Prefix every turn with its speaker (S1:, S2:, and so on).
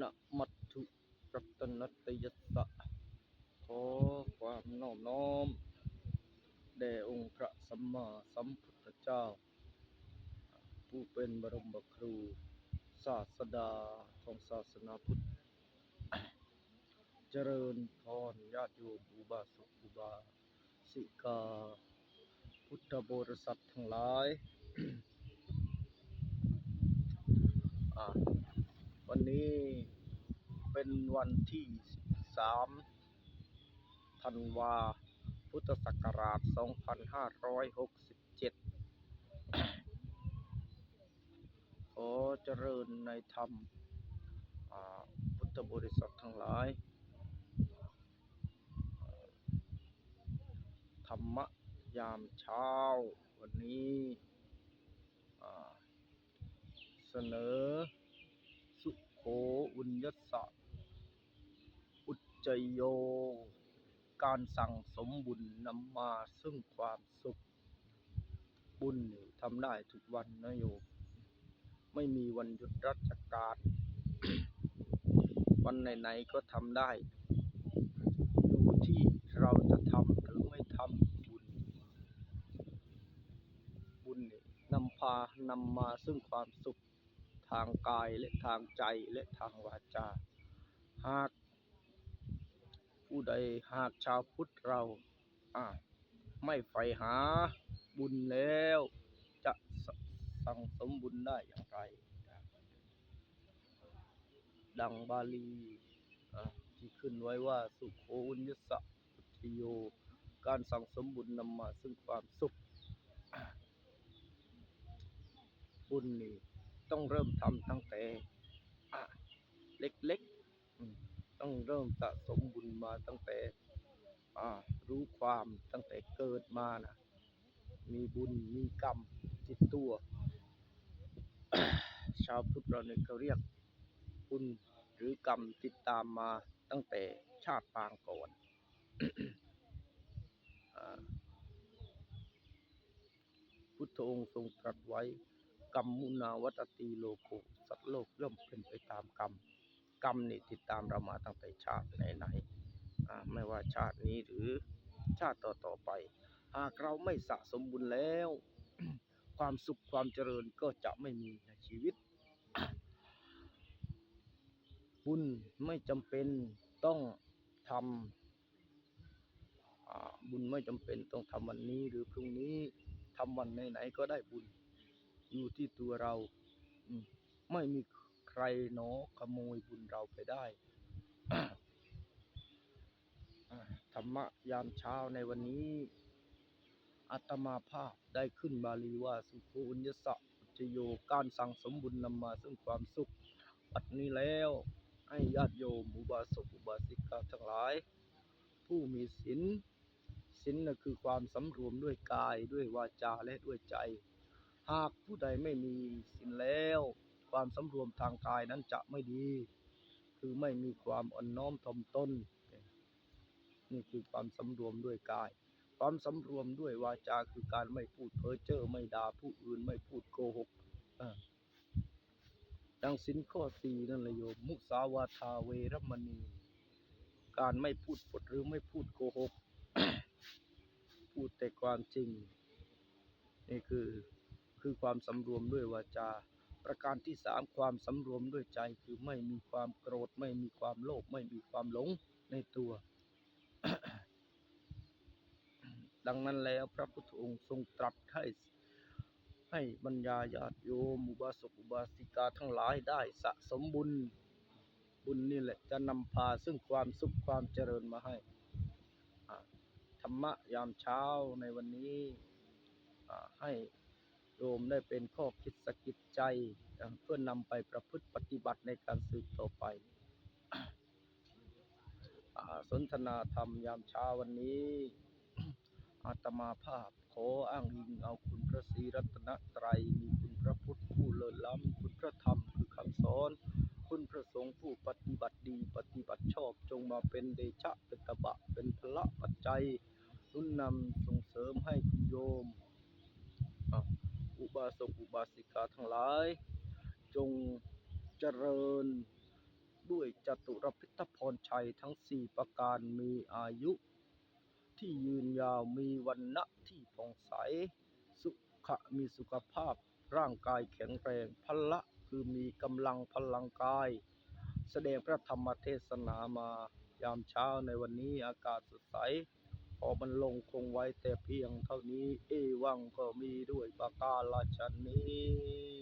S1: นะมัตถุรัตนัตยัสสะขอความน้อบน้อมแด่องค์พระสัมมาสัมพุทธเจ้า ผู้เป็นบรมครู ศาสดาของศาสนาพุทธ เจริญพรญาติโยมอุบาสกอุบาสิกา พุทธบริษัททั้งหลาย วันนี้เป็นวันที่13ธันวา พุทธศักราช 2567 ขอเจริญในธรรมพุทธบริษัททั้งหลาย ธรรมะยามเช้า วันนี้เสนอ โขอุญยสะ อุจจโย การสั่งสมบุญนำมาซึ่งความสุข บุญทำได้ทุกวันนะโยมไม่มีวันหยุดราชการ วันไหนๆก็ทำได้ อยู่ที่เราจะทำหรือไม่ทำบุญ บุญนี่นำพานำมาซึ่งความสุข ทางกายและทางใจและทางวาจา หาก ผู้ใดหากชาวพุทธเราไม่ใฝ่หาบุญแล้ว จะสสั่งสมบุญได้อย่างไร ดังบาลีที่ขึ้นไว้ว่าสุโขอุญยสสะพุทธิโย การสั่งสมบุญนำมาซึ่งความสุขบุญนี่ ต้องเริ่มทำตั้งแต่อะเล็กๆ ต้องเริ่มสะสมบุญมาตั้งแต่อ่ารู้ความตั้งแต่เกิดมานะมีบุญมีกรรมติดตัว ชาวพุทธเราเนี่ยเขาเรียกบุญหรือกรรมติดตามมาตั้งแต่ชาติปางก่อนอพุทธองค์ทรงตรัสไว้ กรรมมุนาวัตติโลโกสัตว์โลกย่อมเป็นไปตามกรรม กรรมนี่ติดตามเรามาตั้งแต่ชาติไหนๆไม่ว่าชาตินี้หรือชาติต่อๆไป หากเราไม่สะสมบุญแล้ว ความสุขความเจริญก็จะไม่มีในชีวิต บุญไม่จำเป็นต้องทำบุญไม่จำเป็นต้องทำวันนี้หรือพรุ่งนี้ทำวันไหนๆก็ได้บุญ อยู่ที่ตัวเราไม่มีใครหนอขโมยบุญเราไปได้ธรรมะยามเช้าในวันนี้อาตมาภาพได้ขึ้นบาลีว่าสุโขอุญญสสะจจโยการสั่งสมบุญนำมาซึ่งความสุขปัดนี้แล้วให้ญาติโยมอุบาสกอุบาสิกาทั้งหลาย ผู้มีศีลศีลน่ะคือความสำรวมด้วยกายด้วยวาจาและด้วยใจ หากผู้ใดไม่มีศีลแล้ว ความสำรวมทางกายนั้นจะไม่ดี คือไม่มีความอ่อนน้อมถ่อมตนนี่คือความสำรวมด้วยกาย ความสำรวมด้วยวาจาคือการไม่พูดเพ้อเจ้อไม่ด่าผู้อื่นไม่พูดโกหกดังสินข้อสี่นั่นแหละโยมมุสาวาทาเวรมณี การไม่พูดปดหรือไม่พูดโกหก พูดแต่ความจริง นี่คือ คือความสำรวมด้วยวาจา ประการที่สามความสำรวมด้วยใจคือไม่มีความโกรธ ไม่มีความโลภไม่มีความหลงในตัว ดังนั้นแล้วพระพุทธองค์ทรงตรัสให้ให้บรรดาญาติโยมอุบาสกอุบาสิกาทั้งหลายได้สะสมบุญบุญนี่แหละจะนำพาซึ่งความสุขความเจริญมาให้ธรรมะยามเช้าในวันนี้ให้ โยมได้เป็นข้อคิดสกิดใจเพื่อนำไปประพฤติปฏิบัติในการสืบต่อไปอสนทนาธรรมยามเช้าวันนี้อาตมาภาพขออ้างอิงเอาคุณพระศรีรัตนตรัยมีคุณพระพุทธผู้เลิศล้ำคุณพระธรรมคือคำสอน คุณพระสงฆ์ผู้ปฏิบัติดีปฏิบัติชอบจงมาเป็นเดชะเป็นตบะเป็นพละปัจจัยนุนนำส่งเสริมให้คุณโยม อุบาสกอุบาสิกาทั้งหลาย จงเจริญด้วยจตุรพิทพรชัยทั้งสี่ประการมีอายุ ที่ยืนยาวมีวันนะที่ผ่องใส สุขะมีสุขภาพร่างกายแข็งแรงพละคือมีกำลังพลังกาย แสดงพระธรรมเทศนามา ยามเช้าในวันนี้อากาศสดใส พอมันลงคงไว้แต่เพียงเท่านี้ เอวังก็มีด้วยประกาศชนี้